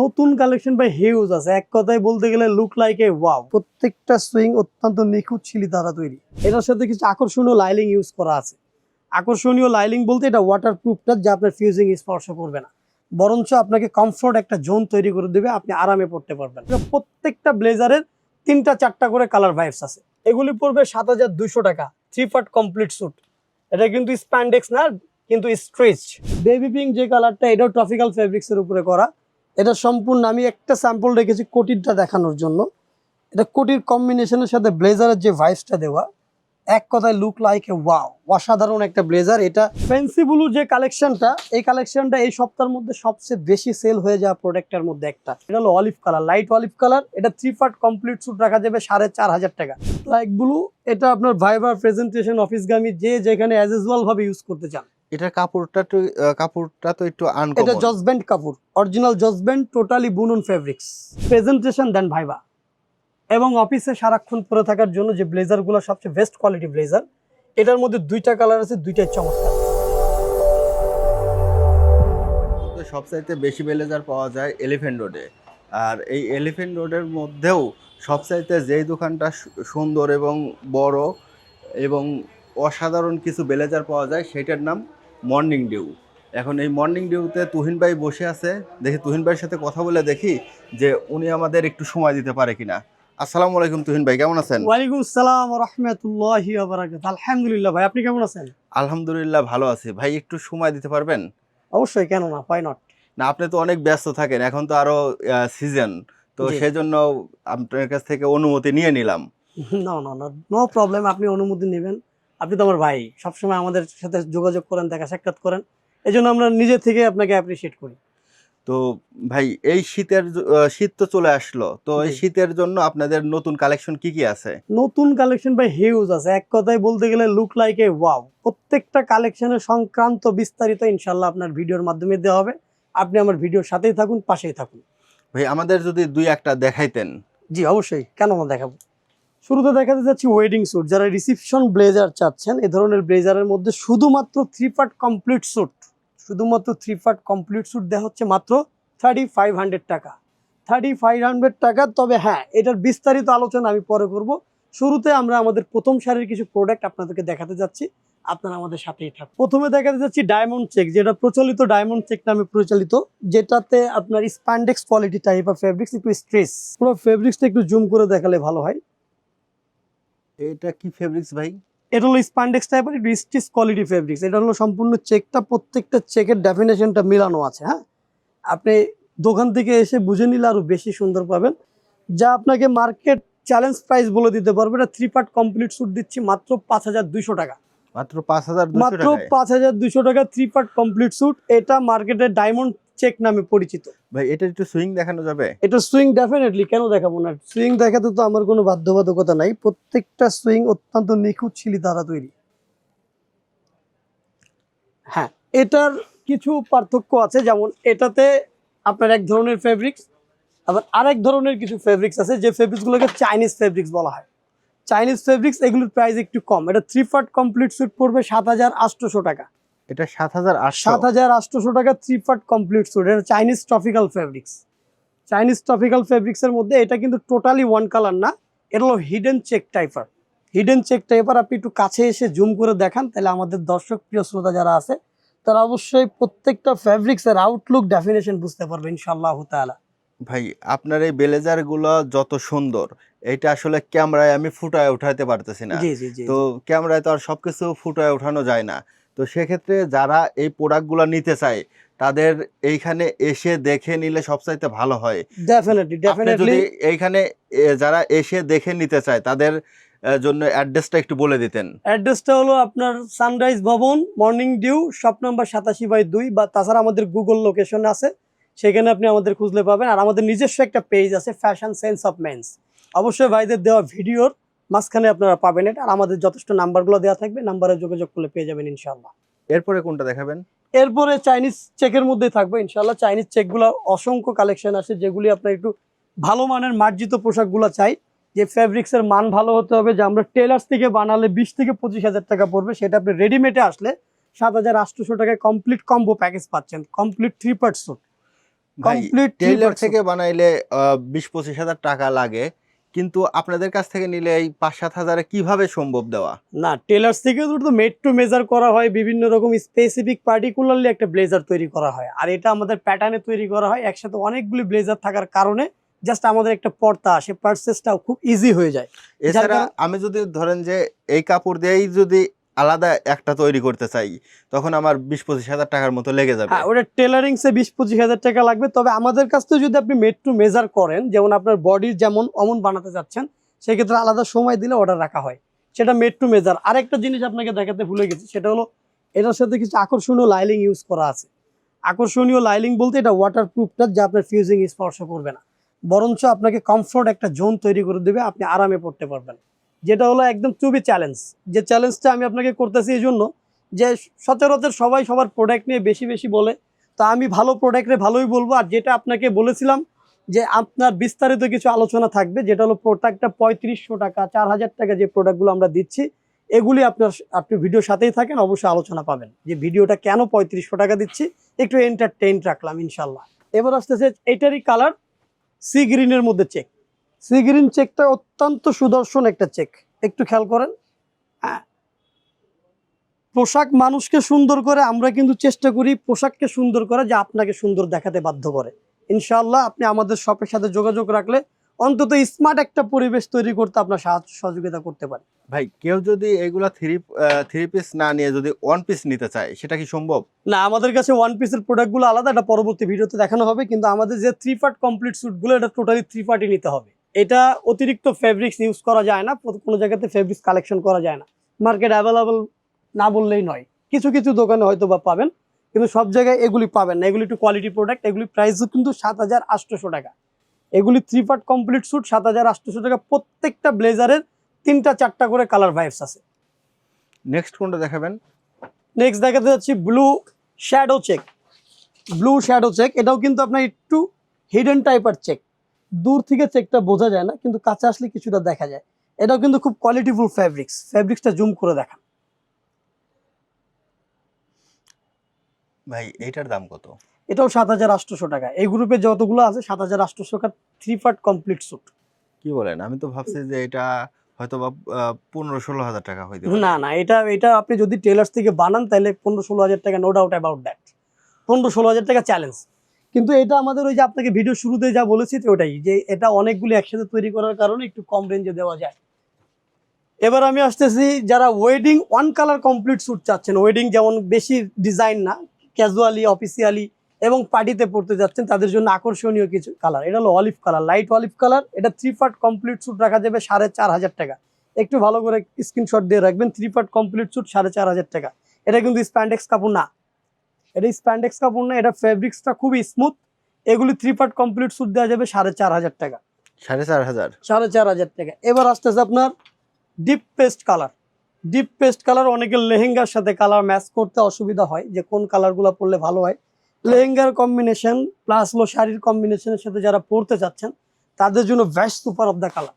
নতুন কালেকশন ভাই হিউজ আছে। এক কথায় বলতে গেলে লুক লাইক এ ওয়াও প্রত্যেকটা সুইং অত্যন্ত নিখুঁত ছিলি দ্বারা তৈরি। এটার সাথে কিছু আকর্ষণীয় লাইলিং ইউজ করা আছে। আকর্ষণীয় লাইলিং বলতে এটা ওয়াটার প্রুফটা যা আপনার ফিউজিং স্পর্শ করবে না। বরঞ্চ আপনাকে কমফোর্ট একটা জোন তৈরি করে দেবে, আপনি আরামে পড়তে পারবেন। প্রত্যেকটা ব্লেজারের তিনটা, চারটা করে কালার ভাইবস আছে। এগুলি পড়বে সাত হাজার দুইশো টাকা। থ্রি পার্ট কমপ্লিট স্যুট এটা কিন্তু স্প্যান্ডেক্স না, কিন্তু স্ট্রেচ বেবি পিঙ্ক যে কালারটা এটাও ট্রপিক্যাল ফেব্রিক্সের উপরে করা। এটা সম্পূর্ণ, আমি একটা স্যাম্পল রেখেছি কোটিরটা দেখানোর জন্য। এটা কোটির কম্বিনেশনের সাথে ব্লেজারের যে ভাইসটা দেওয়া, এক কথায় লুক লাইক এ ওয়াও অসাধারণ একটা ব্লেজার এটা ফ্যান্সি ব্লু যে কালেকশনটা এই কালেকশনটা এই সপ্তাহের মধ্যে সবচেয়ে বেশি সেল হয়ে যাওয়া প্রোডাক্টের মধ্যে একটা। এটা হলো olive colour light olive colour এটা থ্রি পার্ট কমপ্লিট স্যুট রাখা যাবে সাড়ে চার হাজার টাকা। লাইক ব্লু এটা আপনার ভাইবার প্রেজেন্টেশন অফিসগামী যে যেখানে অ্যাজ ইউজ করতে চান। এটার কাপড়টা তো কাপড়টা তো একটু আনকমন এটা জজব্যান্ড কাপড় অরিজিনাল জজব্যান্ড টোটালি বুনন ফেব্রিক্স প্রেজেন্টেশন দেন ভাইবা। এবং অফিসে সারাক্ষণ পরে থাকার জন্য যে ব্লেজারগুলো সবচেয়ে বেস্ট কোয়ালিটি ব্লেজার এটার মধ্যে দুইটা কালার আছে দুইটাই চমৎকার। সবচাইতে বেশি ব্লেজার পাওয়া যায় এলিফেন্ট রোডে আর এই এলিফেন্ট রোডের মধ্যেও সবচাইতে যেই দোকানটা সুন্দর এবং বড় এবং অসাধারণ কিছু ব্লেজার পাওয়া যায় সেটার নাম মর্নিং ডিউ। এখন এই মর্নিং ডিউতে তুহিন ভাই বসে আছে। দেখি তুহিন ভাইয়ের সাথে কথা বলে দেখি যে উনি আমাদের একটু সময় দিতে পারে কিনা। আসসালামু আলাইকুম তুহিন ভাই কেমন আছেন? ওয়ালাইকুম আসসালাম রহমতুল্লাহ আলহামদুলিল্লাহ ভাই আপনি কেমন আছেন? আলহামদুলিল্লাহ ভালো আছি। ভাই একটু সময় দিতে পারবেন? অবশ্যই কেন না? পাই নট না আপনি তো অনেক ব্যস্ত থাকেন এখন তো আরও সিজন তো জি। সেই জন্য আপনার কাছ থেকে অনুমতি নিয়ে নিলাম। না না না নো প্রবলেম আপনি অনুমতি নেবেন। আপনি তো আমার ভাই। সবসময় আমাদের সাথে যোগাযোগ করেন দেখা সাক্ষাৎ করেন। এই জন্য আমরা নিজে থেকে আপনাকে অ্যাপ্রিসিয়েট করি। তো ভাই এই শীতের শীত তো চলে আসলো। তো এই শীতের জন্য আপনাদের নতুন কালেকশন কি কি আছে? নতুন কালেকশন ভাই হিউজ আছে। এক কথায় বলতে গেলে লুক লাইক এ ওয়াও প্রত্যেকটা কালেকশনের সংক্রান্ত বিস্তারিত ইনশাল্লাহ আপনার ভিডিওর মাধ্যমে দেওয়া হবে। আপনি আমার ভিডিওর সাথেই থাকুন পাশেই থাকুন। ভাই আমাদের যদি দুই একটা দেখাইতেন। জি অবশ্যই। কেন না দেখাবো? শুরুতে দেখাতে যাচ্ছি ওয়েডিং স্যুট যারা রিসিপশন ব্লেজার চাচ্ছেন, এ ধরনের ব্লেজারের মধ্যে শুধুমাত্র থ্রি পার্ট কমপ্লিট স্যুট শুধুমাত্র থ্রি পার্ট কমপ্লিট স্যুট দেওয়া হচ্ছে মাত্র থার্টি ফাইভ হান্ড্রেড টাকা। থার্টি ফাইভ হান্ড্রেড টাকা, তবে হ্যাঁ এটার বিস্তারিত আলোচনা আমি পরে করব। শুরুতে আমরা আমাদের প্রথম সারির কিছু প্রোডাক্ট আপনাদেরকে দেখাতে যাচ্ছি। আপনারা আমাদের সাথেই থাকুন। প্রথমে দেখাতে যাচ্ছি ডায়মন্ড চেক যেটা প্রচলিত ডায়মন্ড চেক নামে প্রচলিত, যেটাতে আপনার spandex quality type of fabrics একটু স্ট্রেস পুরো ফেব্রিক্সটা একটু জুম করে দেখালে ভালো হয়। এটা কি ফেব্রিক্স ভাই? এটা হলো স্প্যান্ডেক্স টাইপের স্টিচ কোয়ালিটি ফেব্রিক্স এটা হলো সম্পূর্ণ চেকটা প্রত্যেকটা চেকের ডেফিনেশনটা মিলানো আছে হ্যাঁ? আপনি দোকান থেকে এসে বুঝে নিলে আরও বেশি সুন্দর পাবেন। যা আপনাকে মার্কেট চ্যালেঞ্জ প্রাইস বলে দিতে পারবে। এটা থ্রি পার্ট কমপ্লিট স্যুট দিচ্ছি মাত্র পাঁচ হাজার দুইশো টাকা। মাত্র পাঁচ হাজার মাত্র পাঁচ হাজার দুইশো টাকা থ্রি পার্ট কমপ্লিট স্যুট এটা মার্কেটে ডায়মন্ড চেক নামে পরিচিত। ভাই এটা একটু সুইং দেখানো যাবে? এটা সুইং ডেফিনেটলি কেন দেখাবো না? সুইং দেখাতে তো আমার কোনো বাধ্যবাধকতা নাই। প্রত্যেকটা সুইং অত্যন্ত নিখুঁত ছিলি দ্বারা তৈরি। হ্যাঁ এটার কিছু পার্থক্য আছে। যেমন এটাতে আপনার এক ধরনের ফেব্রিক্স আবার আরেক ধরনের কিছু ফেব্রিক্স আছে যে ফেব্রিক্সগুলোকে চাইনিজ ফেব্রিক্স বলা হয়। চাইনিজ ফেব্রিক্স এগুলোর প্রাইস একটু কম। এটা থ্রি পার্ট কমপ্লিট স্যুট পড়বে সাত হাজার আটশোশো টাকা। এটা সাত হাজার আটশো। সাত হাজার আটশোশো টাকা থ্রি পার্ট কমপ্লিট স্যুট এটা Chinese tropical fabrics Chinese tropical ফেব্রিক্সের মধ্যে এটা কিন্তু টোটালি ওয়ান কালার না এটা হলো হিডেন চেক টাইপার হিডেন চেক টাইপার আপনি একটু কাছে এসে জুম করে দেখান তাহলে আমাদের দর্শক প্রিয় শ্রোতা যারা আছে তারা অবশ্যই প্রত্যেকটা ফেব্রিক্সের আউটলুক ডেফিনেশন বুঝতে পারবে ইনশাআল্লাহ তাআলা। ভাই আপনার এই ব্লেজারগুলো যত সুন্দর এটা আসলে ক্যামেরায় আমি ফুটায় উঠাইতে পারতেছি না। তো ক্যামেরায় তো আর সবকিছু ফুটায় উঠানো যায় না। তো সেক্ষেত্রে যারা এই প্রোডাক্টগুলো নিতে চায় তাদের এইখানে এসে দেখে নিলে সবচাইতে ভালো হয়। ডেফিনেটলি ডেফিনেটলি এইখানে যারা এসে দেখে নিতে চায় তাদের জন্য অ্যাড্রেসটা একটু বলে দিতেন। অ্যাড্রেসটা হলো আপনার sunrise Bhaban morning dew shop number সাতাশি বাই দুই বা তাছাড়া আমাদের গুগল লোকেশন আছে। সেখানে আপনি আমাদের খুঁজলে পাবেন। আর আমাদের নিজস্ব একটা পেজ আছে ফ্যাশন সেন্স অফ মেন্স অবশ্যই ভাইদের দেওয়া ভিডিওর মাঝখানে আপনারা পাবেন এটা। আর আমাদের যথেষ্ট নাম্বারগুলো দেওয়া থাকবে নাম্বারে যোগাযোগ করলে পেয়ে যাবেন ইনশাল্লাহ এরপরে কোনটা দেখাবেন? এরপরে চাইনিজ চেকের মধ্যে থাকবে ইনশাল্লাহ চাইনিজ চেকগুলো অসংখ্য কালেকশন আছে যেগুলি আপনার একটু ভালো মানের মার্জিত পোশাকগুলো চাই। যে ফ্যাব্রিক্সের মান ভালো হতে হবে যে আমরা টেলার্স থেকে বানালে বিশ থেকে পঁচিশ হাজার টাকা পড়বে সেটা আপনি রেডিমেডে আসলে সাত হাজার আটশোশো টাকায় কমপ্লিট কম্বো প্যাকেজ পাচ্ছেন। কমপ্লিট থ্রি পার্ট ভাই কমপ্লিট টেইলার থেকে বানাইলে বিশ পঁচিশ হাজার টাকা লাগে। কিন্তু আপনাদের কাছ থেকে নিলে এই পাঁচ সাত হাজারে কীভাবে সম্ভব দেওয়া? না টেলার্স থেকে তো মেড টু মেজার করা হয় বিভিন্ন রকম স্পেসিফিক পার্টিকুলারলি একটা ব্লেজার তৈরি করা হয়। আর এটা আমাদের প্যাটার্নে তৈরি করা হয় একসাথে অনেকগুলি ব্লেজার থাকার কারণে জাস্ট আমাদের একটা পর্দা আসে পার্সেসটাও খুব ইজি হয়ে যায়। এছাড়া আমি যদি ধরেন যে এই কাপড় দিয়েই যদি আলাদা একটা তৈরি করতে চাই, তখন আমার বিশ পঁচিশ হাজার টাকার মতো লেগে যাবে। হ্যাঁ ওটা টেলারিং সে বিশ পঁচিশ হাজার টাকা লাগবে। তবে আমাদের কাছ থেকে যদি আপনি মেড টু মেজার করেন, যেমন আপনার বডির যেমন অমন বানাতে যাচ্ছেন, সেক্ষেত্রে আলাদা সময় দিলে অর্ডার রাখা হয়। সেটা মেড টু মেজার আরেকটা জিনিস আপনাকে দেখাতে ভুলে গেছি, সেটা হলো এটার সাথে কিছু আকর্ষণীয় লাইলিং ইউজ করা আছে। আকর্ষণীয় লাইলিং বলতে এটা ওয়াটার প্রুফটা যা আপনার ফিউজিং স্পর্শ করবে না। বরঞ্চ আপনাকে কমফোর্ট একটা জোন তৈরি করে দেবে, আপনি আরামে পড়তে পারবেন। যেটা হলো একদম টুবি চ্যালেঞ্জ যে চ্যালেঞ্জটা আমি আপনাকে করতেছি এই জন্য যে সচরাচর সবাই সবার প্রোডাক্ট নিয়ে বেশি বেশি বলে। তো আমি ভালো প্রোডাক্টে ভালোই বলব। আর যেটা আপনাকে বলেছিলাম যে আপনার বিস্তারিত কিছু আলোচনা থাকবে, যেটা হলো প্রোডাক্টটা পঁয়ত্রিশশো টাকা, চার হাজার টাকা যে প্রোডাক্টগুলো আমরা দিচ্ছি, এগুলি আপনার আপনি ভিডিওর সাথেই থাকেন, অবশ্যই আলোচনা পাবেন। যে ভিডিওটা কেন পঁয়ত্রিশশো টাকা দিচ্ছি, একটু এন্টারটেইন রাখলাম ইনশাল্লাহ এবার আসতেছে এটারই কালার সি গ্রিনের মধ্যে চেক সি গ্রিন চেকটা অত্যন্ত সুদর্শন একটা চেক একটু খেয়াল করেন। হ্যাঁ পোশাক মানুষকে সুন্দর করে আমরা কিন্তু চেষ্টা করি পোশাককে সুন্দর করে যা আপনাকে সুন্দর দেখাতে বাধ্য করে। ইনশাআল্লাহ আপনি আমাদের শপের সাথে যোগাযোগ রাখলে অন্তত স্মার্ট একটা পরিবেশ তৈরি করতে আপনার সাহায্য সহযোগিতা করতে পারে। ভাই কেউ যদি এগুলা থ্রি থ্রি পিস না নিয়ে যদি ওয়ান পিস নিতে চায় সেটা কি সম্ভব? না আমাদের কাছে ওয়ান পিসের প্রোডাক্টগুলো আলাদা এটা পরবর্তী ভিডিওতে দেখানো হবে কিন্তু আমাদের যে থ্রি পার্ট কমপ্লিট স্যুটগুলো এটা টোটালি থ্রি পার্টই নিতে হবে। এটা অতিরিক্ত ফেব্রিক্স ইউজ করা যায় না কোনো জায়গাতে ফেব্রিক্স কালেকশন করা যায় না। মার্কেট অ্যাভেলেবল না বললেই নয়। কিছু কিছু দোকানে হয়তো বা পাবেন কিন্তু সব জায়গায় এগুলি পাবেন না। এগুলি একটু কোয়ালিটি প্রোডাক্ট এগুলি প্রাইসও কিন্তু সাত হাজার আটশোশো টাকা। এগুলি থ্রি পার্ট কমপ্লিট স্যুট সাত হাজার আটশোশো টাকা। প্রত্যেকটা ব্লেজারের তিনটা চারটা করে কালার ভাইবস আছে। নেক্সট কোনটা দেখাবেন? নেক্সট দেখাতে যাচ্ছি blue shadow check blue shadow check এটাও কিন্তু আপনার একটু হিডেন টাইপের চেক দূর থেকে চেকটা বোঝা যায় না কিন্তু কাছে আসলে কিছুটা দেখা যায়। এটাও কিন্তু খুব কোয়ালিটিফুল ফ্যাব্রিক্স ফ্যাব্রিক্সটা জুম করে দেখা ভাই এইটার দাম কত? এটাও সাত হাজার আটশোশো টাকা। এই গ্রুপে যতগুলো আছে সাত হাজার আটশোশো টাকা থ্রি পার্ট কমপ্লিট স্যুট কি বলেন? আমি তো ভাবছি যে এটা হয়তো বা পনেরো ষোলো হাজার টাকা পারে। না না এটা এটা আপনি যদি টেলার্স থেকে বানান তাহলে পনেরো ষোলো হাজার টাকা নো ডাউট অ্যাবাউট দ্যাট পনেরো ষোলো হাজার টাকা চ্যালেঞ্জ কিন্তু এটা আমাদের ওই যে আপনাকে ভিডিও শুরুতে যা বলেছি তো ওটাই, যে এটা অনেকগুলি একসাথে তৈরি করার কারণে একটু কম রেঞ্জে দেওয়া যায়। এবার আমি আসতেছি, যারা wedding one colour complete suit চাচ্ছেন ওয়েডিং যেমন বেশি ডিজাইন না ক্যাজুয়ালি অফিসিয়ালি এবং পার্টিতে পড়তে যাচ্ছেন, তাদের জন্য আকর্ষণীয় কিছু কালার এটা হলো olive colour light olive colour এটা থ্রি পার্ট কমপ্লিট স্যুট রাখা যাবে সাড়ে চার হাজার টাকা। একটু ভালো করে স্ক্রিনশট দিয়ে রাখবেন থ্রি পার্ট কমপ্লিট স্যুট সাড়ে চার হাজার টাকা। এটা কিন্তু স্প্যান্ডেক্স কাপড় না। এটা স্প্যান্ডেক্স কাপড় না এটা ফেব্রিক্সটা খুবই স্মুথ এগুলি থ্রি পার্ট কমপ্লিট স্যুট দেওয়া যাবে সাড়ে চার হাজার টাকা। সাড়ে চার হাজার? সাড়ে চার হাজার টাকা। এবার আসতেছে আপনার deep paste colour deep paste colour অনেকের লেহেঙ্গার সাথে কালার ম্যাচ করতে অসুবিধা হয় যে কোন কালারগুলো পরলে ভালো হয়। লেহেঙ্গার কম্বিনেশন প্লাস হলো শাড়ির কম্বিনেশনের সাথে যারা পরতে চাচ্ছেন তাদের জন্য best super of the colour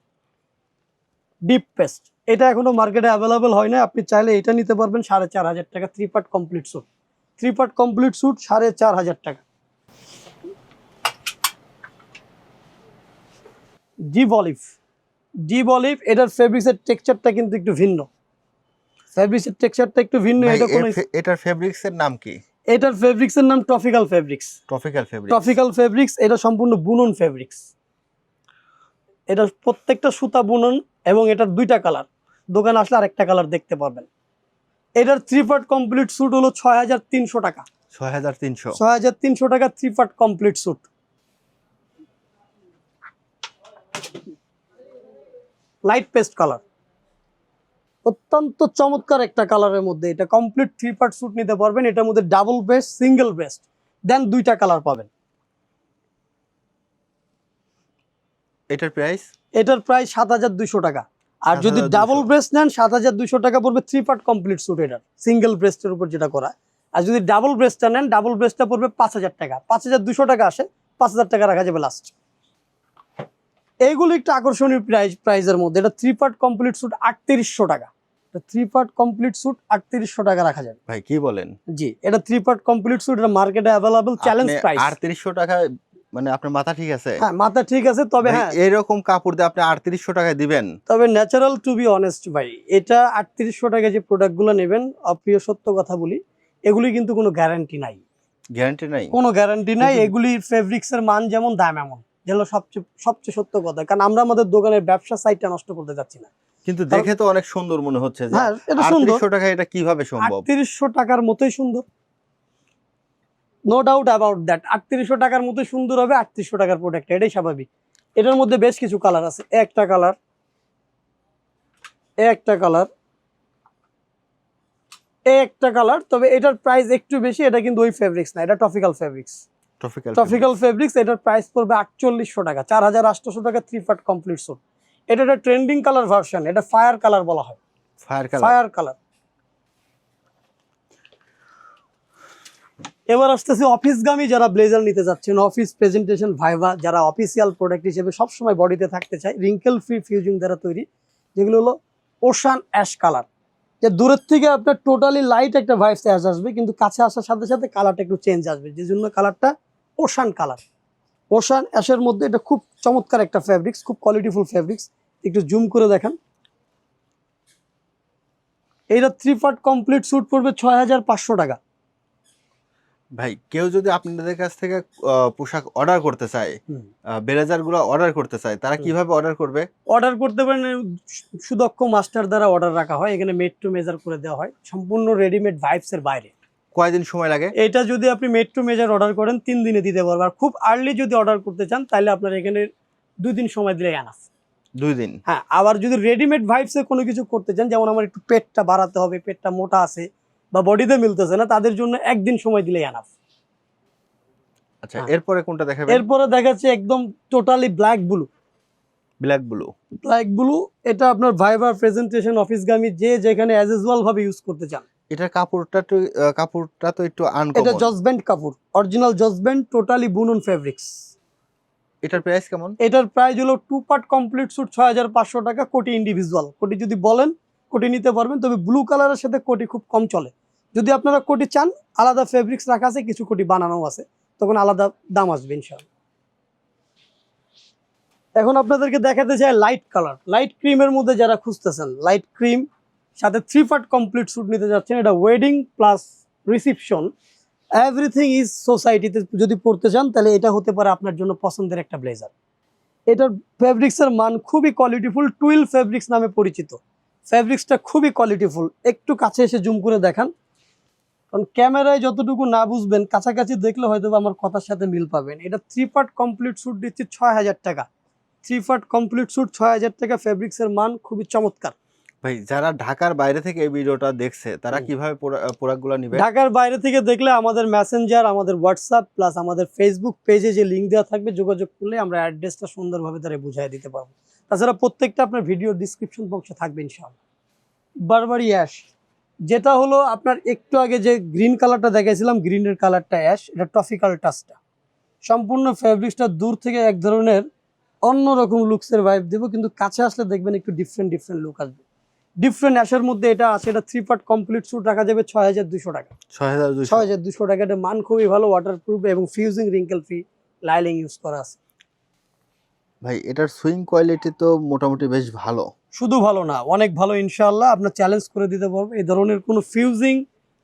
deep paste এটা এখনও মার্কেটে অ্যাভেলেবেল হয় না আপনি চাইলে এটা নিতে পারবেন সাড়ে চার হাজার টাকা three part complete suit three part complete suit সাড়ে চার হাজার টাকা। ডিপ অলিভ ডিপ অলিভ এটার ফেব্রিক্সের টেক্সচারটা কিন্তু একটু ভিন্ন। ফেব্রিক্সের টেক্সচারটা একটু ভিন্ন এটা কোনো এটার ফেব্রিক্স এর নাম কি? এটার ফেব্রিক্সের নাম tropical fabrics tropical fabric tropical fabrics এটা সম্পূর্ণ বুনন ফেব্রিক্স এটা প্রত্যেকটা সুতা বুনন এবং এটার দুইটা কালার দোকানে আসলে আরেকটা কালার দেখতে পারবেন। এটার থ্রি পার্ট কমপ্লিট স্যুট হলো ছয় হাজার তিনশো টাকা। ছয় হাজার তিনশো। ছয় হাজার তিনশো টাকা three part complete suit light paste colour অত্যন্ত চমৎকার একটা কালারের মধ্যে এটা কমপ্লিট থ্রি পার্ট স্যুট নিতে পারবেন। এটার মধ্যে double breast single breast then দুইটা কালার পাবেন। এটার প্রাইস এটার প্রায় সাত হাজার দুইশো টাকা। আর যদি ডাবল ব্রেস্ট নেন সাত হাজার দুইশো টাকা পড়বে থ্রি পার্ট কমপ্লিট স্যুট এটা। সিঙ্গেল ব্রেস্টের উপর যেটা করা। আর যদি ডাবল ব্রেস্টটা নেন ডাবল ব্রেস্টটা পড়বে পাঁচ হাজার টাকা। পাঁচ হাজার দুশো টাকা আসে পাঁচ হাজার টাকা রাখা যাবে লাস্ট এইগুলো একটু আকর্ষণীয় প্রাইস প্রাইসের মধ্যে। এটা থ্রি পার্ট কমপ্লিট স্যুট আটত্রিশশো টাকা। থ্রি পার্ট কমপ্লিট স্যুট আটত্রিশশো টাকা রাখা যাবে। ভাই কি বলেন? জি এটা থ্রি পার্ট কমপ্লিট স্যুট এটা মার্কেটে অ্যাভেলেবল চ্যালেঞ্জ প্রাইস আটত্রিশশো টাকায় মানে আপনার মাথা ঠিক আছে? হ্যাঁ মাথা ঠিক আছে তবে হ্যাঁ। এরকম কাপড় দিয়ে আপনি আটত্রিশশো টাকায় দিবেন। তবে ন্যাচারাল টু বি অনেস্ট ভাই এটা আটত্রিশশো টাকা যে প্রোডাক্টগুলো নেবেন অপ্রিয় সত্য কথা বলি এগুলি কিন্তু কোনো গ্যারান্টি নাই। গ্যারান্টি নাই? কোনো গ্যারান্টি নাই কিন্তু- এগুলির ফেব্রিক্স এর মান যেমন দাম এমন যেগুলো সবচেয়ে সবচেয়ে সত্য কথা। কারণ আমরা আমাদের দোকানের ব্যবসা সাইটটা নষ্ট করতে যাচ্ছি না। কিন্তু দেখে তো অনেক সুন্দর মনে হচ্ছে যে হ্যাঁ এটা সুন্দর। টাকা এটা কীভাবে সম্ভব? আটত্রিশশো টাকার মতোই সুন্দর। নো ডাউট অ্যাবাউট দ্যাট আটত্রিশশো টাকার মতো সুন্দর হবে আটত্রিশশো টাকার প্রোডাক্ট এটাই স্বাভাবিক। এটার মধ্যে বেশ কিছু কালার আছে। একটা কালার একটা কালার একটা কালার তবে এটার প্রাইস একটু বেশি এটা কিন্তু ওই ফেব্রিক্স না এটা টপিক্যাল ফেব্রিক্স টপিক্যাল ফেব্রিক্স এটার প্রাইস পড়বে আটচল্লিশশো টাকা চার হাজার আটশোশো টাকা থ্রি পার্ট কমপ্লিট সুট এটা একটা ট্রেন্ডিং কালার ভার্সন এটা ফায়ার কালার বলা হয়। ফায়ার কালার ফায়ার কালার এবার আসতেছে অফিসগামী যারা ব্লেজার নিতে যাচ্ছেন, অফিস প্রেজেন্টেশন ভাইভা যারা অফিসিয়াল প্রোডাক্ট হিসেবে সবসময় বডিতে থাকতে চায় রিঙ্কেল ফ্রি ফিউজিং দ্বারা তৈরি, যেগুলো হলো ওশান অ্যাশ কালার যে দূরের থেকে আপনার টোটালি লাইট একটা ভাইবস অ্যাশ আসবে, কিন্তু কাছে আসার সাথে সাথে কালারটা একটু চেঞ্জ আসবে। যে জন্য কালারটা ওশান কালার ওশান অ্যাশের মধ্যে এটা খুব চমৎকার একটা ফ্যাব্রিক্স খুব কোয়ালিটিফুল ফ্যাব্রিক্স একটু জুম করে দেখান। এইটা থ্রি পার্ট কমপ্লিট স্যুট পড়বে ছয় হাজার পাঁচশো টাকা। ভাই কেউ যদি আপনাদের কাছ থেকে পোশাক অর্ডার করতে চায় ব্লেজারগুলো অর্ডার করতে চায় তারা। কীভাবে অর্ডার করবে? অর্ডার করতে পারেন সুদক্ষ মাস্টার দ্বারা অর্ডার রাখা হয় এখানে মেড টু মেজার করে দেওয়া হয় সম্পূর্ণ রেডিমেড ভাইবস এর বাইরে। কয়দিন সময় লাগে? এটা যদি আপনি মেড টু মেজার অর্ডার করেন তিন দিনে দিতে পারবে আর খুব আর্লি যদি অর্ডার করতে চান তাহলে আপনার এখানে দুই দিন সময় দিলে আনাফ দুই দিন? হ্যাঁ আবার যদি রেডিমেড ভাইবসে কোনো কিছু করতে চান যেমন আমার একটু পেটটা বাড়াতে হবে পেটটা মোটা আছে বা বডিতে মিলতেছে না তাদের জন্য একদিন সময় দিলেই আনাফ আচ্ছা হ্যাঁ। এরপরে কোনটা দেখাবেন? এরপরে দেখাচ্ছে একদম totally black blue black blue black blue এটা আপনার ভাইবার প্রেজেন্টেশন অফিসগামী যে যেখানে অ্যাজ ইউজুয়াল ভাবে ইউজ করতে চান। এটার কাপড়টা তো কাপড়টা তো একটু এটা আনকমন জজবেন্ট কাপড় অরিজিনাল জজবেন্ট টোটালি বুনন ফেব্রিক্স এটার প্রাইস কেমন? এটার প্রাইস হলো টু পার্ট কমপ্লিট স্যুট ছয় হাজার পাঁচশো টাকা কোটি ইন্ডিভিজুয়াল কোটি যদি বলেন কোটি নিতে পারবেন, তবে ব্লু কালারের সাথে কোটি খুব কম চলে। যদি আপনারা কোটি চান, আলাদা ফেব্রিক্স রাখা আছে, কিছু কোটি বানানো আছে, তখন আলাদা দাম আসবে ইনশাল্লাহ এখন আপনাদেরকে দেখাতে চাই লাইট কালার লাইট ক্রিমের মধ্যে যারা খুঁজতেছেন লাইট ক্রিম সাথে থ্রি পার্ট কমপ্লিট স্যুট নিতে যাচ্ছেন, এটা wedding plus reception everything is সোসাইটিতে যদি পড়তে চান, তাহলে এটা হতে পারে আপনার জন্য পছন্দের একটা ব্লেজার এটার ফেব্রিক্সের মান খুবই কোয়ালিটিফুল টুইল ফেব্রিক্স নামে পরিচিত। ফেব্রিক্সটা খুবই কোয়ালিটিফুল একটু কাছে এসে জুম করে দেখান। কারণ ক্যামেরায় যতটুকু না বুঝবেন কাছাকাছি দেখলে হয়তো আমার কথার সাথে মিল পাবেন। এটা থ্রি পার্ট কমপ্লিট স্যুট দিচ্ছি ছয় হাজার টাকা। থ্রি পার্ট কমপ্লিট স্যুট ছয় হাজার টাকা ফেব্রিক্সের মান খুবই চমৎকার। ভাই যারা ঢাকার বাইরে থেকে এই ভিডিওটা দেখছে তারা। কীভাবে প্রোডাক্টগুলো নিবে? ঢাকার বাইরে থেকে দেখলে আমাদের মেসেঞ্জার আমাদের হোয়াটসঅ্যাপ প্লাস আমাদের ফেসবুক পেজে যে লিঙ্ক দেওয়া থাকবে যোগাযোগ করলে আমরা অ্যাড্রেসটা সুন্দরভাবে তারা বুঝিয়ে দিতে পারব। তাছাড়া প্রত্যেকটা আপনার ভিডিও ডিসক্রিপশন বক্সে থাকবে ইনশাআল্লাহ। বারবারি অ্যাশ যেটা হলো আপনার একটু আগে যে গ্রিন কালারটা দেখাইছিলাম গ্রিনের কালারটা অ্যাশ এটা টফিক্যাল টাচটা সম্পূর্ণ ফেব্রিক্সটা দূর থেকে এক ধরনের অন্যরকম লুকসের ভাইব দেবো কিন্তু কাছে আসলে দেখবেন একটু ডিফারেন্ট ডিফারেন্ট লুক আসবে। ডিফারেন্ট অ্যাশের মধ্যে এটা আছে এটা থ্রি পার্ট কমপ্লিট স্যুট রাখা যাবে ছয় হাজার দুশো টাকা। ছয় হাজার দুইশো। ছয় হাজার দুশো টাকা এটা মান খুবই ভালো ওয়াটার প্রুফ এবং fusing wrinkle free lining use করা আছে। ভাই, এটার সুইং কোয়ালিটি তো মোটামুটি বেশ ভালো। শুধু ভালো না, অনেক ভালো ইনশাআল্লাহ। আপনার চ্যালেঞ্জ করে দিতে পারব। এই ধরনের কোনো ফিউজিং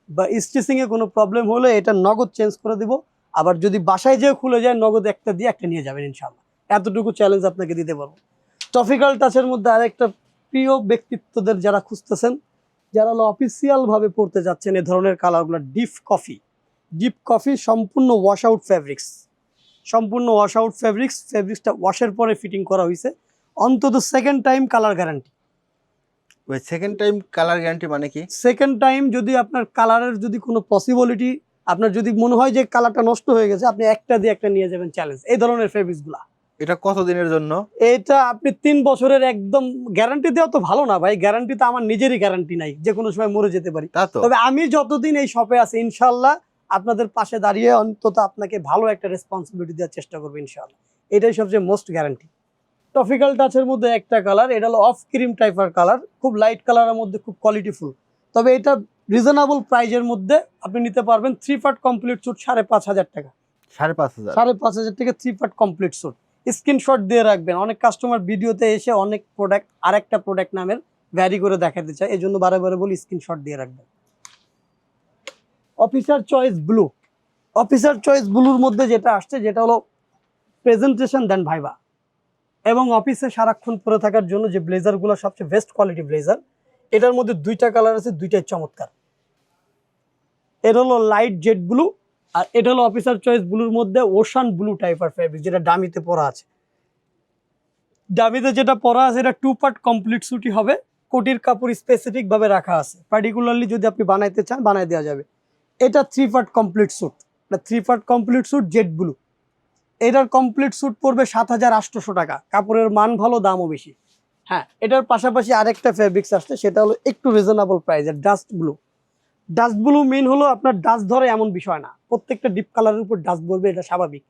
বা স্টিচিং এ কোনো প্রবলেম হলে এটা নগদ চেঞ্জ করে দিব। আবার যদি বাসায় যেয়ে খুলে যায়, নগদ একটা দিয়ে একটা নিয়ে যাবেন ইনশাআল্লাহ। এতটুকু চ্যালেঞ্জ আপনাকে দিতে পারব। টপিক্যাল টাচের মধ্যে আরেকটা প্রিয় ব্যক্তিত্বদের যারা খুঁজতেছেন, যারা হলো অফিসিয়াল ভাবে পড়তে যাচ্ছেন এ ধরনের কালারগুলো ডিপ কফি ডিপ কফি সম্পূর্ণ ওয়াশ আউট ফ্যাব্রিক্স সম্পূর্ণ ওয়াশ আউট ফ্যাব্রিক্স ফ্যাব্রিক্সটা ওয়াশের পরে ফিটিং করা হয়েছে অন্তত সেকেন্ড টাইম কালার গ্যারান্টি ওই সেকেন্ড টাইম কালার গ্যারান্টি মানে কি? সেকেন্ড টাইম যদি আপনার কালারের যদি কোনো পসিবিলিটি আপনার যদি মনে হয় যে কালারটা নষ্ট হয়ে গেছে আপনি একটা দিয়ে একটা নিয়ে যাবেন চ্যালেঞ্জ এই ধরনের ফেব্রিক্সগুলা এটা কত দিনের জন্য? এটা আপনি তিন বছরের একদম গ্যারান্টি দেওয়া তো ভালো না ভাই। গ্যারান্টি তো আমার নিজেরই গ্যারান্টি নাই যে কোনো সময় মরে যেতে পারি। তা তবে আমি যতদিন এই শপে আছি ইনশাল্লাহ আপনাদের পাশে দাঁড়িয়ে অন্তত আপনাকে ভালো একটা রেসপন্সিবিলিটি দেওয়ার চেষ্টা করব ইনশাল্লাহ এটাই সবচেয়ে মোস্ট গ্যারান্টি টপিক্যাল টাচের মধ্যে একটা কালার এটা হলো অফ ক্রিম টাইপের কালার খুব লাইট কালারের মধ্যে খুব কোয়ালিটিফুল তবে এটা রিজনেবল প্রাইজের মধ্যে আপনি নিতে পারবেন থ্রি পার্ট কমপ্লিট স্যুট সাড়ে পাঁচ হাজার টাকা। সাড়ে পাঁচ হাজার। সাড়ে পাঁচ হাজার থেকে three part complete suit screenshot দিয়ে রাখবেন। অনেক কাস্টমার ভিডিওতে এসে অনেক প্রোডাক্ট আরেকটা প্রোডাক্ট নামের ভ্যারি করে দেখাতে চায়। এই জন্য বারে বারে বলি স্ক্রিনশট দিয়ে রাখবেন। Officer choice blue officer choice ব্লুর মধ্যে যেটা আসছে, যেটা হলো প্রেজেন্টেশন দেন ভাইবা। এবং অফিসে সারাক্ষণ পরে থাকার জন্য যে ব্লেজারগুলো সবচেয়ে বেস্ট কোয়ালিটি ব্লেজার এটার মধ্যে দুইটা কালার আছে, দুইটাই চমৎকার। এটা হলো লাইট জেড ব্লু আর এটা হলো অফিসার চয়েস ব্লুর মধ্যে ওশান ব্লু টাইপের ফেব্রিক যেটা ডামিতে পরা আছে। ডামিতে যেটা পরা আছে, এটা টু পার্ট কমপ্লিট সুটি হবে। কোটির কাপড় স্পেসিফিক ভাবে রাখা আছে। পার্টিকুলারলি যদি আপনি বানাইতে চান, বানাই দেওয়া যাবে। এটা থ্রি পার্ট কমপ্লিট স্যুট এটা three part complete suit jade blue এটার কমপ্লিট স্যুট পড়বে সাত হাজার আটশোশো টাকা। কাপড়ের মান ভালো, দামও বেশি। হ্যাঁ এটার পাশাপাশি আরেকটা ফেব্রিক্স আসছে, সেটা হলো একটু রিজনেবল প্রাইসের dust blue dust blue main হলো আপনার ডাস্ট ধরে এমন বিষয় না। প্রত্যেকটা ডিপ কালারের উপর ডাস্ট বলবে, এটা স্বাভাবিক।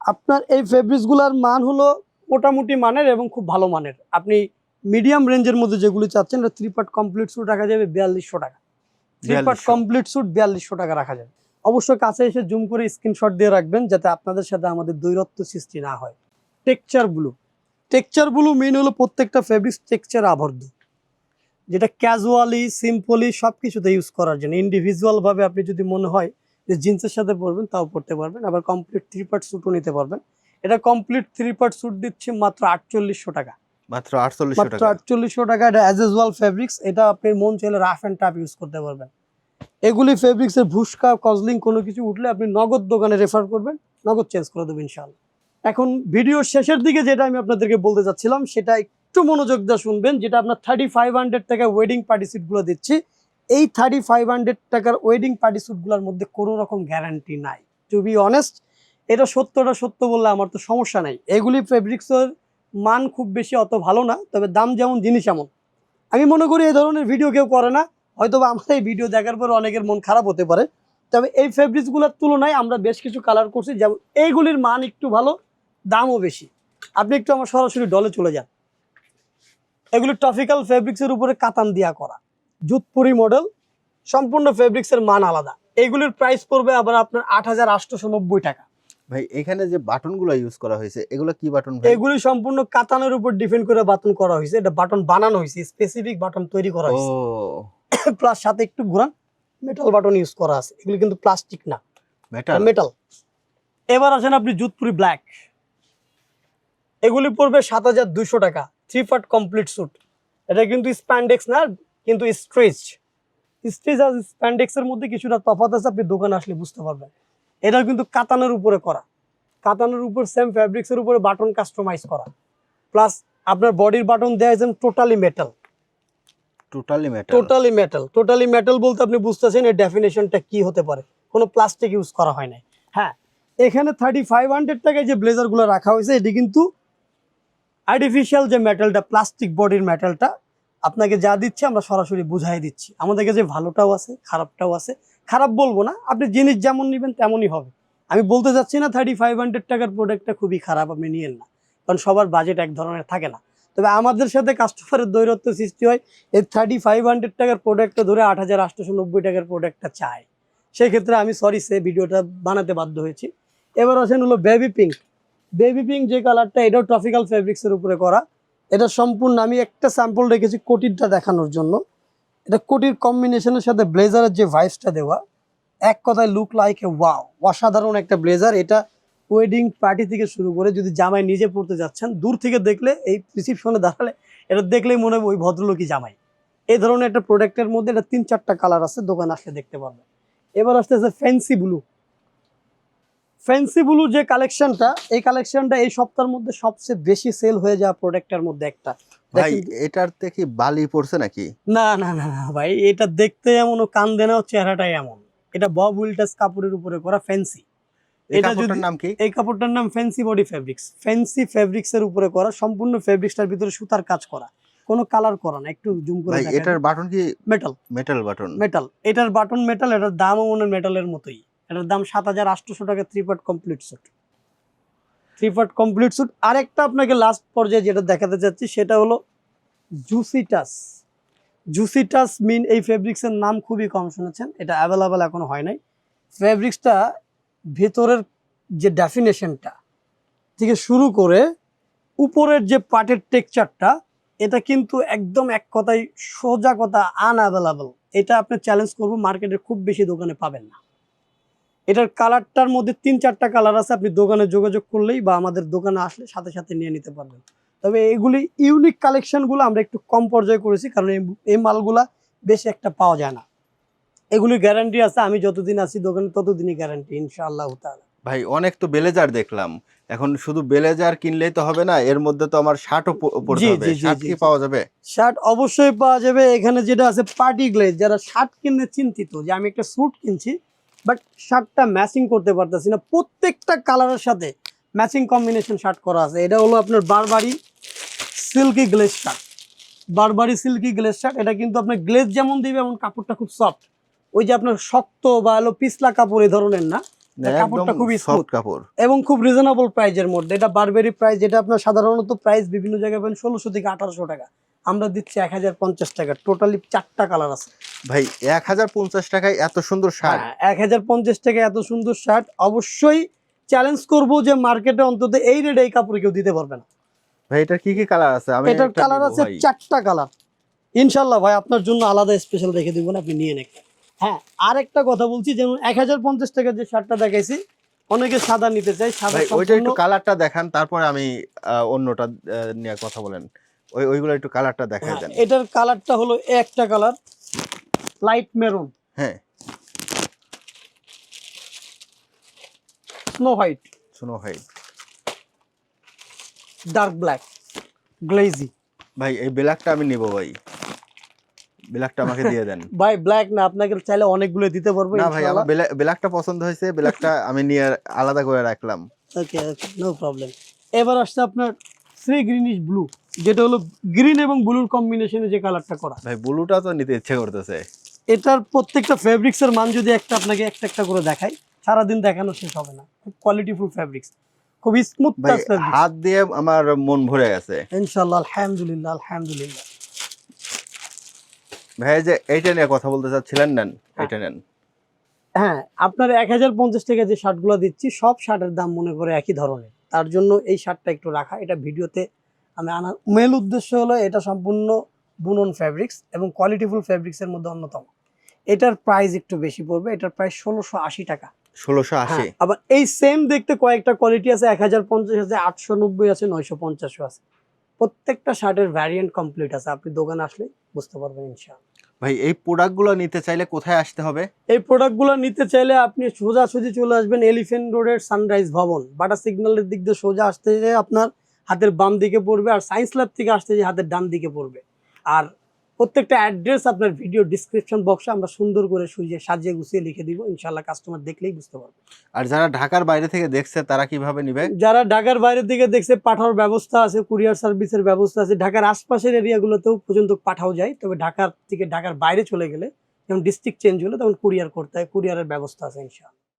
আপনার এই ফেব্রিক্সগুলোর মান হলো মোটামুটি মানের এবং খুব ভালো মানের। আপনি মিডিয়াম রেঞ্জের মধ্যে যেগুলি চাচ্ছেন, এটা থ্রি পার্ট কমপ্লিট স্যুট রাখা যাবে বিয়াল্লিশশো টাকা। পার্ট কমপ্লিট স্যুট বিয়াল্লিশশো টাকা রাখা যাবে অবশ্যই কাছে এসে জুম করে স্ক্রিনশট দিয়ে রাখবেন যাতে আপনাদের সাথে আমাদের দৈরত্ব সৃষ্টি না হয়। Texture blue texture blue main হলো প্রত্যেকটা ফেব্রিক্স টেক্সচার আবদ্ধ। যেটা ক্যাজুয়ালি সিম্পলি সব কিছুতে ইউজ করার জন্য। ইন্ডিভিজুয়াল ভাবে আপনি যদি মনে হয় যে জিন্সের সাথে পরবেন তাও পরতে পারবেন। আবার কমপ্লিট থ্রি পার্ট স্যুটও নিতে পারবেন। এটা কমপ্লিট থ্রি পার্ট স্যুট দিচ্ছি মাত্র আটচল্লিশশো টাকা। মাত্র আটচল্লিশশো মাত্র টাকা। আটচল্লিশশো টাকা এটা অ্যাজ ইউজুয়াল ফেব্রিক্স এটা আপনি মন চাইলে রাফ অ্যান্ড টাফ ইউজ করতে পারবেন। এগুলি ফেব্রিক্সের ভুসকা কজলিং কোনো কিছু উঠলে আপনি নগদ দোকানে রেফার করবেন নগদ চেঞ্জ করে দেবেন ইনশাআল্লাহ। এখন ভিডিওর শেষের দিকে যেটা আমি আপনাদেরকে বলতে চাচ্ছিলাম সেটা একটু মনোযোগ দিয়ে শুনবেন যেটা আপনার থার্টি ফাইভ হান্ড্রেড টাকা ওয়েডিং পার্টি সিটগুলো দিচ্ছি। এই থার্টি ফাইভ হান্ড্রেড টাকার ওয়েডিং পার্টি স্যুটগুলোর মধ্যে কোনো রকম গ্যারান্টি নাই। টু বি অনেস্ট এটা সত্যটা সত্য বললে আমার তো সমস্যা নাই। এগুলি ফেব্রিক্সের মান খুব বেশি অত ভালো না, তবে দাম যেমন, জিনিস এমন। আমি মনে করি এই ধরনের ভিডিও কেউ করে না হয়তো আমার এই ভিডিও দেখার পর অনেকের মন খারাপ হতে পারে। তবে এই ফেব্রিক্সগুলোর তুলনায় আমরা বেশ কিছু কালার করছি, যেমন এইগুলির মান একটু ভালো, দামও বেশি। আপনি একটু আমার সরাসরি ডলে চলে যান। এগুলি টপিক্যাল ফেব্রিক্সের উপরে কাতান দিয়া করা। জুতপুরি মডেল সম্পূর্ণ ফেব্রিক্সের মান আলাদা। এইগুলির প্রাইস পড়বে আবার আপনার আট টাকা। ভাই এখানে যে বাটনগুলো ইউজ করা হয়েছে এগুলো কি বাটন এগুলি সম্পূর্ণ কাতানের উপর ডিপেন্ড করে বাটন করা হয়েছে। এটা বাটন বানানো হয়েছে স্পেসিফিক বাটন তৈরি করা হয়েছে। প্লাস সাথে একটু ঘুরান মেটাল বাটন ইউজ করা আছে। এগুলি কিন্তু প্লাস্টিক না। মেটাল মেটাল এবার আসেন আপনি জুতপুরি ব্ল্যাক এগুলি পড়বে সাত হাজার দুইশো টাকা। থ্রি পার্ট কমপ্লিট স্যুট এটা কিন্তু স্প্যান্ডেক্স না কিন্তু স্ট্রেচ স্ট্রেচ আর স্প্যান্ডেক্সের মধ্যে কিছুটা তফাৎ আছে আপনি দোকানে আসলে বুঝতে পারবেন। এটা কিন্তু কাতানের উপরে করা। কাতানের উপর সেম ফ্যাব্রিক্সের উপরে বাটন কাস্টমাইজ করা। প্লাস আপনার বডির বাটন দেওয়া একদম totally metal totally metal totally metal totally metal বলতে আপনি বুঝতেছেন এর ডেফিনেশনটা কি হতে পারে। কোনো প্লাস্টিক ইউজ করা হয় নাই। হ্যাঁ এখানে থার্টি ফাইভ হান্ড্রেড টাকায় যে ব্লেজারগুলো রাখা হয়েছে এটি কিন্তু আর্টিফিশিয়াল যে মেটালটা প্লাস্টিক বডির মেটালটা আপনাকে যা দিচ্ছে আমরা সরাসরি বুঝাই দিচ্ছি। আমাদের কাছে ভালোটাও আছে খারাপটাও আছে খারাপ বলব না, আপনি জিনিস যেমন নেবেন তেমনই হবে। আমি বলতে চাচ্ছি না থার্টি ফাইভ হান্ড্রেড টাকার প্রোডাক্টটা খুবই খারাপ, আপনি নিয়েন না। কারণ সবার বাজেট এক ধরনের থাকে না। তবে আমাদের সাথে কাস্টমারের দৈরত্ব সৃষ্টি হয়, এই থার্টি ফাইভ হান্ড্রেড টাকার প্রোডাক্টটা ধরে আট হাজার আটশোশো নব্বই টাকার প্রোডাক্টটা চাই সেক্ষেত্রে আমি সরি সে ভিডিওটা বানাতে বাধ্য হয়েছি। এবার আসেন হলো বেবি পিঙ্ক বেবি পিঙ্ক যে কালারটা এটাও ট্রপিক্যাল ফেব্রিক্সের উপরে করা। এটা সম্পূর্ণ আমি একটা স্যাম্পল রেখেছি কোটিরটা দেখানোর জন্য। এটা কোটির কম্বিনেশনের সাথে ব্লেজারের যে ভাইসটা দেওয়া, এক কথায় লুক লাইক এ ওয়াও অসাধারণ একটা ব্লেজার এটা ওয়েডিং পার্টি থেকে শুরু করে যদি জামাই নিজে পড়তে যাচ্ছেন, দূর থেকে দেখলে, এই রিসিপশনে দাঁড়ালে, এটা দেখলেই মনে হবে ওই ভদ্রলোকই জামাই। এই ধরনের একটা প্রোডাক্টের মধ্যে এটা তিন চারটা কালার আছে, দোকান আসলে দেখতে পারবেন। এবার আসতেছে ফ্যান্সি ব্লু ফ্যান্সি ব্লু যে কালেকশনটা এই কালেকশনটা এই সপ্তাহের মধ্যে সবচেয়ে বেশি সেল হয়ে যাওয়া প্রোডাক্টের মধ্যে একটা। ভাই এটার থেকে বালি পড়ছে নাকি? না না না না ভাই এটা দেখতে এমন ও কান দেনাও চেহারাটাই এমন। এটা বব উইল্টাস কাপড়ের উপরে করা ফ্যান্সি এটা যদি- নাম কি? এই কাপড়টার নাম fancy body fabrics fancy fabrics এর উপরে করা সম্পূর্ণ ফেব্রিক্সটার ভিতরে সুতার কাজ করা। কোনো কালার করা না একটু জুম করে এটার বাটন কি? মেটাল মেটাল বাটন মেটাল এটার বাটন মেটাল এটার দামও মনে মেটালের মতোই। এটার দাম সাত হাজার আটশোশো টাকা three part complete suit three part complete suit আরেকটা আপনাকে লাস্ট পর্যায়ে যেটা দেখাতে চাচ্ছি, সেটা হলো জুসিটাস জুসিটাস মিন এই ফেব্রিক্সের নাম খুবই কম শুনেছেন, এটা অ্যাভেলেবেল এখনও হয় নাই। ফেব্রিক্সটা ভেতরের যে ডেফিনেশনটা থেকে শুরু করে উপরের যে পাটের টেকচারটা এটা কিন্তু একদম এক কথায় সোজা কথা আনঅ্যাভেলেবল এটা আপনি চ্যালেঞ্জ করব মার্কেটের খুব বেশি দোকানে পাবেন না। এটার কালারটার মধ্যে তিন চারটা কালার আছে আপনি দোকানে যোগাযোগ করলেই বা আমাদের দোকানে আসলে সাথে সাথে নিয়ে নিতে পারবেন। তবে এগুলি ইউনিক কালেকশনগুলো আমরা একটু কম পর্যায়ে করেছি কারণ এই মালগুলা বেশি একটা পাওয়া যায় না। এগুলি গ্যারান্টি আছে আমি যতদিন আছি দোকানে ততদিনই গ্যারান্টি ইনশাআল্লাহ তাআলা। ভাই অনেক তো বেলেজার দেখলাম। এখন শুধু বেলেজার কিনলেই তো হবে না এর মধ্যে তো আমার শার্টও পড়তে হবে। জি, জি, শার্ট কি পাওয়া যাবে? শার্ট অবশ্যই পাওয়া যাবে। এখানে যেটা আছে পার্টি গ্লেজ যারা শার্ট কিনতে চিন্তিত যে আমি একটা স্যুট কিনছি বাট শার্টটা ম্যাচিং করতে পারতেছি না। প্রত্যেকটা কালারের সাথে ম্যাচিং কম্বিনেশন শার্ট করা আছে। এটা হলো আপনার Burberry silky glaze shirt. Burberry silky glaze shirt এটা কিন্তু আপনার গ্লেজ যেমন দিবে এমন কাপড়টা খুব সফট ওই যে আপনার শক্ত বা হলো পিছলা কাপড় এই ধরনের না কাপড়টা খুবই সফট কাপড়। এবং খুব রিজনেবল প্রাইজের মধ্যে। এটা বারবেরি প্রাইস যেটা আপনার সাধারণত প্রাইস বিভিন্ন জায়গায় পাবেন ষোলোশো থেকে আঠারোশো টাকা। আমরা দিচ্ছি এক হাজার পঞ্চাশ টাকা। টোটালি চারটা কালার আছে। ভাই এক হাজার পঞ্চাশ টাকায় এত সুন্দর শার্ট। হ্যাঁ, এক হাজার পঞ্চাশ টাকা এত সুন্দর শার্ট। অবশ্যই চ্যালেঞ্জ করব যে মার্কেটে অন্তত এই রেটে এই কাপড় কেউ দিতে পারবে না। ভাই এটার কি কি কালার আছে? আমি এটার কালার আছে চারটা কালার ইনশাল্লাহ ভাই আপনার জন্য আলাদা স্পেশাল রেখে দিব না আপনি নিয়ে নেন। হ্যাঁ আর একটা কথা বলছি যেমন এক হাজার পঞ্চাশ টাকার যে শার্টটা দেখাইছি অনেকে সাদা নিতে চাই সাদা ওইটা একটু কালারটা দেখান তারপরে আমি অন্যটা নিয়ে কথা বলেন। ওই ওইগুলো একটু কালারটা দেখাই হ্যাঁ, দেন। এটার কালারটা হলো একটা কালার লাইট মেরুন। হ্যাঁ। স্নো হোয়াইট শোনো ভাই ডার্ক ব্ল্যাক গ্লেজি ভাই এই ব্ল্যাকটা আমি নিব ভাই। ব্ল্যাকটা আমাকে দিয়ে দেন। ভাই ব্ল্যাক না আপনাকে চাইলে অনেকগুলো দিতে পারব না ভাই আমার ব্ল্যাকটা পছন্দ হয়েছে ব্ল্যাকটা আমি নিয়ে আলাদা করে রাখলাম। ওকে ওকে নো প্রবলেম এবার আসছে আপনার শ্রী গ্রিনিশ ব্লু যেটা হলো গ্রিন এবং ব্লুর কম্বিনেশনে যে কালারটা করা। ভাই ব্লুটা তো নিতে ইচ্ছে করতেছে। এটার প্রত্যেকটা ফেব্রিক্স এর মান যদি একটা আপনাকে একটা একটা করে দেখাই সারাদিন দেখানো শেষ হবে না। খুব কোয়ালিটিফুল ফেব্রিক্স খুব স্মুথ হাত দিয়ে আমার মন ভরে গেছে। ইনশাআল্লাহ আলহামদুলিল্লাহ আলহামদুলিল্লাহ। ভাই যে এইটা নিয়ে কথা বলতে চাচ্ছিলেন নেন এটা নেন। হ্যাঁ আপনার এক হাজার পঞ্চাশ টাকা যে শার্টগুলো দিচ্ছি সব শার্টের দাম মনে করে একই ধরনের। তার জন্য এই শার্টটা একটু রাখা এটা ভিডিওতে আমি আনার মেল উদ্দেশ্য হলো এটা সম্পূর্ণ বুনন ফ্যাব্রিক্স এবং কোয়ালিটিফুল ফ্যাব্রিক্সের মধ্যে অন্যতম। এটার প্রাইস একটু বেশি পড়বে এটার প্রাইস ষোলোশো আশি টাকা। ষোলোশো আশি। হ্যাঁ, আবার এই সেম দেখতে কয়েকটা কোয়ালিটি আছে এক হাজার পঞ্চাশ আছে আটশো নব্বই আছে নয়শো পঞ্চাশও আছে। প্রত্যেকটা শার্টের ভ্যারিয়েন্ট কমপ্লিট আছে আপনি দোকানে আসলে বুঝতে পারবেন ইনশাআল্লাহ। ভাই এই প্রোডাক্টগুলো নিতে চাইলে কোথায় আসতে হবে? এই প্রোডাক্টগুলো নিতে চাইলে আপনি সোজাসুজি চলে আসবেন এলিফেন্ট রোডের সানরাইজ ভবন। বাটা সিগন্যালের দিক দিয়ে সোজা আসতে আপনার হাতের বাম দিকে পড়বে আর সায়েন্স ল্যাব থেকে আসতে যে হাতের ডান দিকে পড়বে। আর প্রত্যেকটা অ্যাড্রেস আপনার ভিডিও ডিসক্রিপশন বক্সে আমরা সুন্দর করে সুজিয়ে সাজিয়ে গুছিয়ে লিখে দিব। ইনশাল্লাহ কাস্টমার দেখলেই বুঝতে পারবে। আর যারা ঢাকার বাইরে থেকে দেখছে তারা কীভাবে নেবে? যারা ঢাকার বাইরে থেকে দেখছে পাঠানোর ব্যবস্থা আছে কুরিয়ার সার্ভিসের ব্যবস্থা আছে। ঢাকার আশপাশের এরিয়াগুলোতেও পর্যন্ত পাঠাও যায়। তবে ঢাকার থেকে ঢাকার বাইরে চলে গেলে যেমন ডিস্ট্রিক্ট চেঞ্জ হলে তখন কুরিয়ার করতে হয়। কুরিয়ারের ব্যবস্থা আছে ইনশাআল্লাহ।